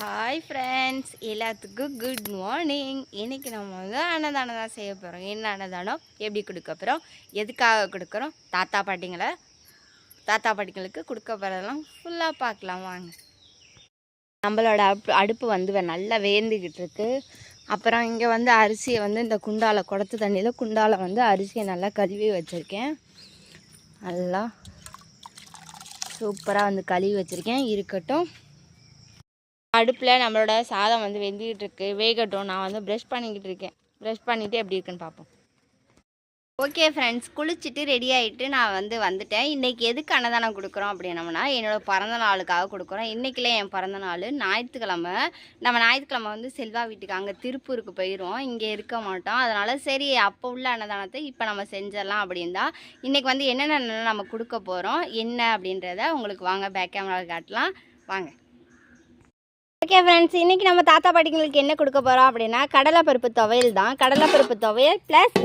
Hi friends எல்லாத்துக்கும் good morning இன்றைக்கி நம்ம வந்து அன்னதானம் தான் செய்ய போகிறோம் என்ன அன்னதானம்? எப்படி கொடுக்க போகிறோம் எதுக்காக கொடுக்குறோம் தாத்தா பாட்டிங்களை தாத்தா பாட்டிங்களுக்கு கொடுக்க போகிறதெல்லாம் ஃபுல்லாக பார்க்கலாம். வாங்க. நம்மளோட அப் அடுப்பு வந்து நல்லா வேந்துக்கிட்டு இருக்கு. அப்புறம் இங்கே வந்து அரிசியை வந்து இந்த குண்டால குடத்து தண்ணியில் குண்டால வந்து அரிசியை நல்லா கழுவி வச்சுருக்கேன். நல்லா சூப்பராக வந்து கழுவி வச்சுருக்கேன். இருக்கட்டும். அடுப்பில் நம்மளோட சாதம் வந்து வெந்துக்கிட்டு இருக்கு. வேகட்டும். நான் வந்து ப்ரெஷ் பண்ணிக்கிட்டு இருக்கேன். ப்ரெஷ் பண்ணிவிட்டு எப்படி இருக்குன்னு பார்ப்போம் ஓகே ஃப்ரெண்ட்ஸ் குளிச்சுட்டு ரெடி ஆகிட்டு நான் வந்து வந்துட்டேன். இன்றைக்கி எதுக்கு அன்னதானம் கொடுக்குறோம் அப்படின்னம்னா என்னோடய பிறந்த நாளுக்காக கொடுக்குறோம். இன்றைக்கில என் பிறந்த நாள் ஞாயிற்றுக்கிழமை. நம்ம ஞாயிற்றுக்கிழமை வந்து செல்வா வீட்டுக்கு அங்கே திருப்பூருக்கு போயிடுவோம் இங்கே இருக்க மாட்டோம். அதனால் சரி அப்போ உள்ள அன்னதானத்தை இப்போ நம்ம செஞ்சிடலாம் அப்படின்னு தான் இன்றைக்கி வந்து என்னென்ன நம்ம கொடுக்க போகிறோம் என்ன அப்படின்றத உங்களுக்கு வாங்க பேக் கேமராவில் காட்டலாம். வாங்க. ஓகே ஃப்ரெண்ட்ஸ் இன்றைக்கி நம்ம தாத்தா பாட்டிங்களுக்கு என்ன கொடுக்க போகிறோம் அப்படின்னா கடலைப்பருப்பு துவையல் தான். கடலைப்பருப்பு துவையல் ப்ளஸ்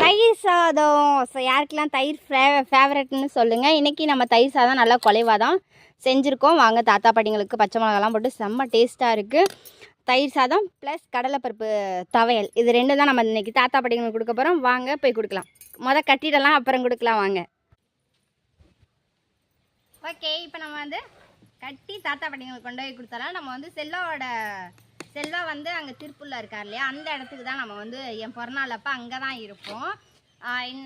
தயிர் சாதம். ஸோ யாருக்கெல்லாம் தயிர் ஃபே ஃபேவரட்னு சொல்லுங்கள் இன்றைக்கி நம்ம தயிர் சாதம் நல்லா குலைவாக தான் செஞ்சுருக்கோம். வாங்க தாத்தா பாட்டிங்களுக்கு பச்சை மிளகாலாம் போட்டு செம்ம டேஸ்ட்டாக இருக்குது தயிர் சாதம் ப்ளஸ் கடலைப்பருப்பு துவையல். இது ரெண்டு தான் நம்ம இன்றைக்கி தாத்தா பாட்டிங்களுக்கு கொடுக்க போகிறோம் வாங்க போய் கொடுக்கலாம். மொதல் கட்டிடலாம் அப்புறம் கொடுக்கலாம். வாங்க. ஓகே இப்போ நம்ம வந்து கட்டி தாத்தா பாட்டிங்களுக்கு கொண்டு போய் கொடுத்தாலும் நம்ம வந்து செல்வாவோட செல்வா வந்து அங்கே திருப்பூரில் இருக்கார் இல்லையா? அந்த இடத்துக்கு தான் நம்ம வந்து என் பிறநாள் அப்போ அங்கே தான் இருப்போம்.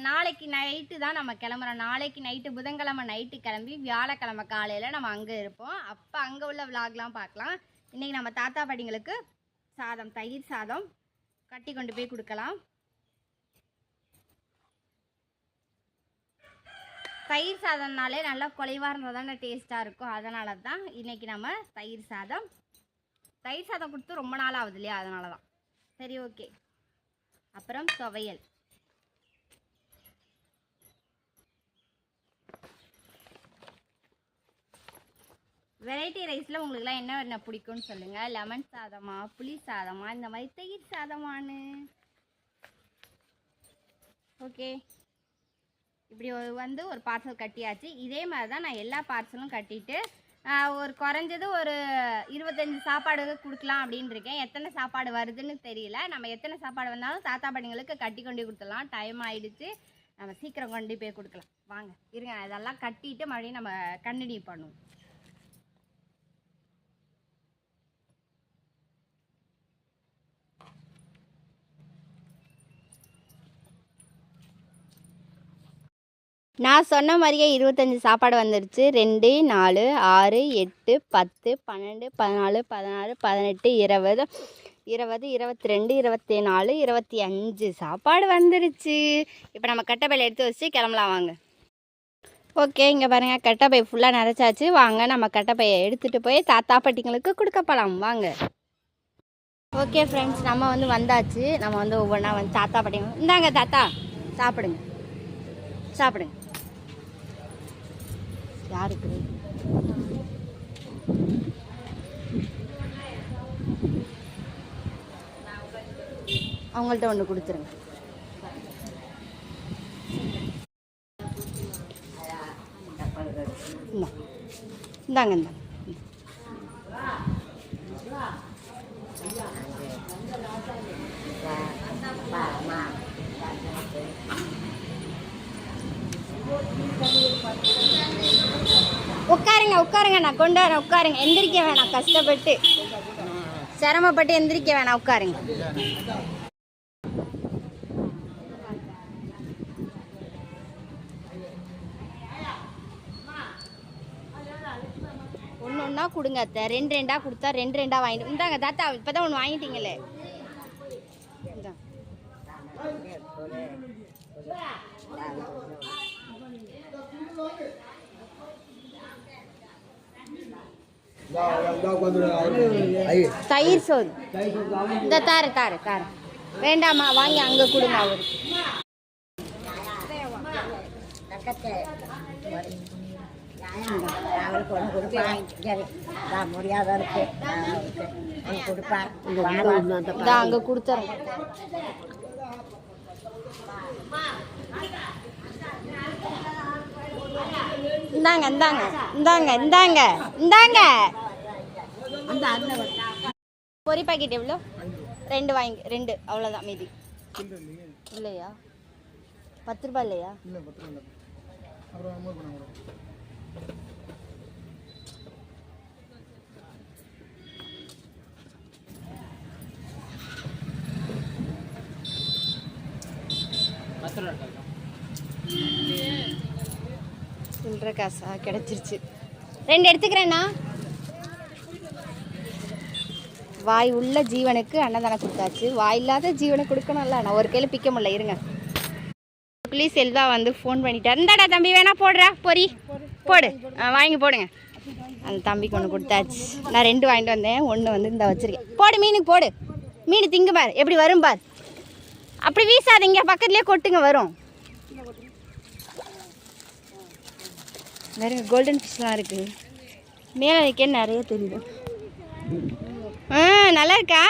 நாளைக்கு நைட்டு தான் நம்ம கிளம்புறோம். நாளைக்கு நைட்டு புதன்கிழமை நைட்டு கிளம்பி வியாழக்கிழமை காலையில் நம்ம அங்கே இருப்போம். அப்போ அங்கே உள்ள விலாக்லாம் பார்க்கலாம். இன்றைக்கி நம்ம தாத்தா பாட்டிங்களுக்கு சாதம் தயிர் சாதம் கட்டி கொண்டு போய் கொடுக்கலாம். தயிர் சாதம்னாலே நல்லா குலைவாக இருந்தால் தானே டேஸ்ட்டாக இருக்கும். அதனால தான் இன்றைக்கி நம்ம தயிர் சாதம். தயிர் சாதம் கொடுத்து ரொம்ப நாள் ஆகுது இல்லையா? அதனால தான் சரி ஓகே அப்புறம் துவையல். வெரைட்டி ரைஸில் உங்களுக்குலாம் என்ன என்ன பிடிக்கும்னு சொல்லுங்கள் லெமன் சாதமா புளி சாதமா இந்த மாதிரி தயிர் சாதமானு ஓகே இப்படி ஒரு வந்து ஒரு பார்சல் கட்டியாச்சு. இதே மாதிரி தான் நான் எல்லா பார்சலும் கட்டிட்டு ஒரு குறைஞ்சது ஒரு இருபத்தஞ்சி சாப்பாடு கொடுக்கலாம் அப்படின்னு இருக்கேன். எத்தனை சாப்பாடு வருதுன்னு தெரியல. நம்ம எத்தனை சாப்பாடு வந்தாலும் தாத்தா பாட்டிங்களுக்கு கட்டி கொண்டு கொடுத்துடலாம். டைம் ஆகிடுச்சு நம்ம சீக்கிரம் கொண்டு போய் கொடுக்கலாம். வாங்க இருங்க இதெல்லாம் கட்டிட்டு மறுபடியும் நம்ம கண்டினியூ பண்ணுவோம். நான் சொன்ன மாதிரியே இருபத்தஞ்சி சாப்பாடு வந்துருச்சு. ரெண்டு நாலு ஆறு எட்டு பத்து பன்னெண்டு பதினாலு பதினாறு பதினெட்டு இருபது இருபது இருபத்தி ரெண்டு இருபத்தி நாலு இருபத்தி அஞ்சு சாப்பாடு வந்துருச்சு. இப்போ நம்ம கட்டப்பையில் எடுத்து வச்சு கிளம்பலாம் வாங்க. ஓகே இங்கே பாருங்கள் கட்டப்பை ஃபுல்லாக நிறச்சாச்சு வாங்க நம்ம கட்டப்பையை எடுத்துகிட்டு போய் தாத்தா பாட்டிங்களுக்கு கொடுக்க போகலாம் வாங்க. ஓகே ஃப்ரெண்ட்ஸ் நம்ம வந்து வந்தாச்சு. நம்ம வந்து ஒவ்வொன்றா வந்து தாத்தா பாட்டிங்க இந்தாங்க தாத்தா சாப்பிடுங்க. சாப்பிடுங்க. யாருக்கு? அவங்கள்ட்ட ஒன்று கொடுத்துருங்க. இந்தாங்க இந்தாங்க. உட்காருங்க உட்காருங்க நான் கொண்டு வரேன் உட்காருங்க. எந்திரிக்க வேணாம் கஷ்டப்பட்டு. சிரமப்பட்டு எந்திரிக்க வேணாம் உட்காருங்க. ஒன்று ஒன்றா கொடுங்க அத்தை. ரெண்டு ரெண்டாக கொடுத்தா ரெண்டு ரெண்டாக வாங்கிட்டு இந்தாங்க தாத்தா இப்போ தான் ஒன்று வாங்கிட்டீங்களே. இந்தா. தயிர் சோறு. இந்த தாரு தாரு தாரு. வேண்டாமா வாங்கி அங்கே கொடுங்க அவருக்கு அவருக்கு ஒன்று கொடுப்பேன் சரி முடியாத இருக்கு கொடுப்பேன் அங்கே கொடுத்துறேன். இந்தாங்க இந்தாங்க இந்தாங்க இந்தாங்க இந்தாங்க. பொரி பாக்கெட் எவ்வளோ? ரெண்டு வாங்கி ரெண்டு அவ்வளோதான் மீதி. இல்லையா? பத்து ரூபாய் இல்லையா இல்லை பத்து ரூபா இல்லை அப்புறம் அமௌண்ட் பண்ண கூட சில்லற காசா? கிடைச்சிருச்சு. ரெண்டு எடுத்துக்கிறேண்ணா. வாய் உள்ள ஜீவனுக்கு அன்னதானம் கொடுத்தாச்சு. வாய் இல்லாத ஜீவனுக்கு கொடுக்கணும்ல நான் ஒரு கையில் பிக்க முடியல. இருங்க. ப்ளீஸ் செல்வா வந்து ஃபோன் பண்ணிட்டார் இந்தாடா தம்பி வேணா போடுறா. பொறி. போடு. ஆ, வாங்கி போடுங்க. அந்த தம்பிக்கு ஒன்று கொடுத்தாச்சு. நான் ரெண்டு வாங்கிட்டு வந்தேன். ஒன்று வந்து இந்த வச்சுருக்கேன். போடு மீனுக்கு போடு. மீன் திங்கு பார். எப்படி வரும் பார். அப்படி வீசாதீங்க. பக்கத்துலேயே கொட்டுங்க வரும். வேறு கோல்டன் ஃபிஷ்லாம் இருக்கு. மேலே வைக்க நிறைய தெரியுது. ஆ நல்லா இருக்கா?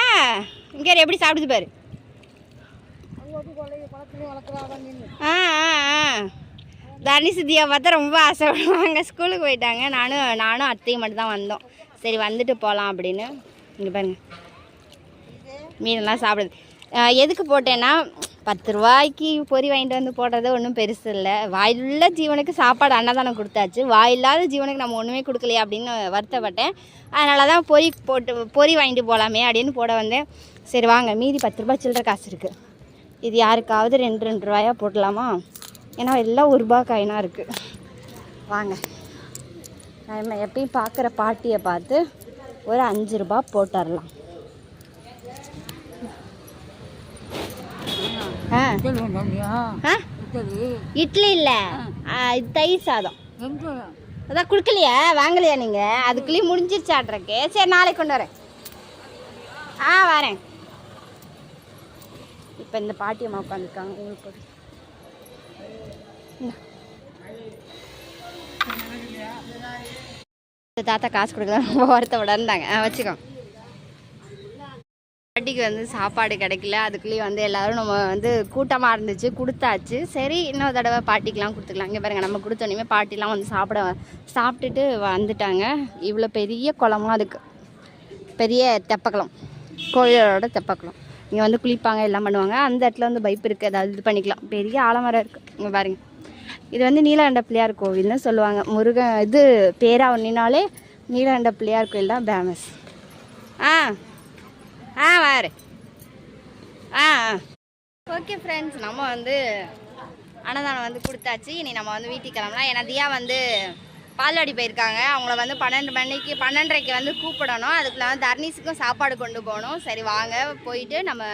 இங்கே எப்படி சாப்பிடுது பாரு. ஆ ஆ ஆ. தரணி சித்தியா பார்த்தா ரொம்ப ஆசைப்படுவாங்க. ஸ்கூலுக்கு போயிட்டாங்க. நானும் நானும் அத்தையும் மட்டும் தான் வந்தோம். சரி வந்துட்டு போகலாம் அப்படின்னு. இங்கே பாருங்க. மீனெல்லாம் சாப்பிடுது. எதுக்கு போட்டேன்னா பத்து ரூபாய்க்கு பொரி வாங்கிட்டு வந்து போடுறது ஒன்றும் பெருசு இல்லை. வாயிலுள்ள ஜீவனுக்கு சாப்பாடு அன்னதானம் கொடுத்தாச்சு. வாயில்லாத ஜீவனுக்கு நம்ம ஒன்றுமே கொடுக்கலையே அப்படின்னு வருத்தப்பட்டேன். அதனால தான் பொரி போட்டு பொரி வாங்கிட்டு போகலாமே அப்படின்னு போட வந்தேன். சரி வாங்க மீதி பத்து ரூபாய் சில்லற காசு இருக்குது இது யாருக்காவது ரெண்டு ரெண்டு ரூபாயா போடலாமா? ஏன்னா எல்லாம் ஒரு ரூபா காயினாக இருக்குது வாங்க. நம்ம எப்பயும் பார்க்குற பாட்டியை பார்த்து ஒரு அஞ்சு ரூபா போட்டுடலாம் ஆ ஆ இட்லி இல்லை. தயிர் சாதம். அதான் கொடுக்கலையா? வாங்கலையா நீங்கள் அதுக்குள்ளேயும் முடிஞ்சிருச்சாட்றக்கு சரி நாளைக்கு கொண்டு வரேன். ஆ வரேன். இப்போ இந்த பாட்டி அம்மா உட்காந்துருக்காங்க. உங்களுக்கு தாத்தா காசு கொடுக்கலாம் ரொம்ப வருத்தப்பட இருந்தாங்க. வச்சுக்கோ. பாட்டிக்கு வந்து சாப்பாடு கிடைக்கல. அதுக்குள்ளேயும் வந்து எல்லாரும் நம்ம வந்து கூட்டமாக இருந்துச்சு கொடுத்தாச்சு. சரி இன்னொரு தடவை பாட்டிக்கெலாம் கொடுத்துக்கலாம். இங்கே பாருங்க நம்ம கொடுத்தோன்னே பாட்டிலாம் வந்து சாப்பிட சாப்பிட்டுட்டு வந்துட்டாங்க. இவ்வளோ பெரிய குளமாக அதுக்கு பெரிய தெப்பக்குளம். கோயிலோட தெப்பக்குளம். இங்கே வந்து குளிப்பாங்க எல்லாம் பண்ணுவாங்க. அந்த இடத்துல வந்து பைப் இருக்குது அதாவது இது பண்ணிக்கலாம். பெரிய ஆலமரம் இருக்குது இங்கே பாருங்க. இது வந்து நீலகண்ட பிள்ளையார் கோவில்னு சொல்லுவாங்க. முருகன் இது பேராவண்ணினாலே நீலகண்ட பிள்ளையார் கோயில் தான் ஃபேமஸ் ஆ ஆ வாரு. ஆ ஓகே ஃப்ரெண்ட்ஸ் நம்ம வந்து அன்னதானம் வந்து கொடுத்தாச்சு. இனி நம்ம வந்து வீட்டுக்கு கிளம்பலாம். ஏன்னா தியா வந்து பால்வாடி போயிருக்காங்க. அவங்கள வந்து பன்னெண்டு மணிக்கு பன்னெண்டரைக்கு வந்து கூப்பிடணும். அதுக்குள்ள வந்து தர்னீஸுக்கும் சாப்பாடு கொண்டு போகணும். சரி வாங்க. போயிட்டு நம்ம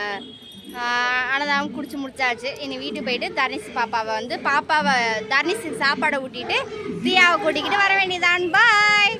அன்னதானம் குடிச்சு முடிச்சாச்சு. இனி வீட்டுக்கு போயிட்டு தர்னீஸ் பாப்பாவை வந்து பாப்பாவை தர்னீஸுக்கு சாப்பாடை ஊட்டிட்டு தியாவை கூட்டிக்கிட்டு வர வேண்டியதான் பாய்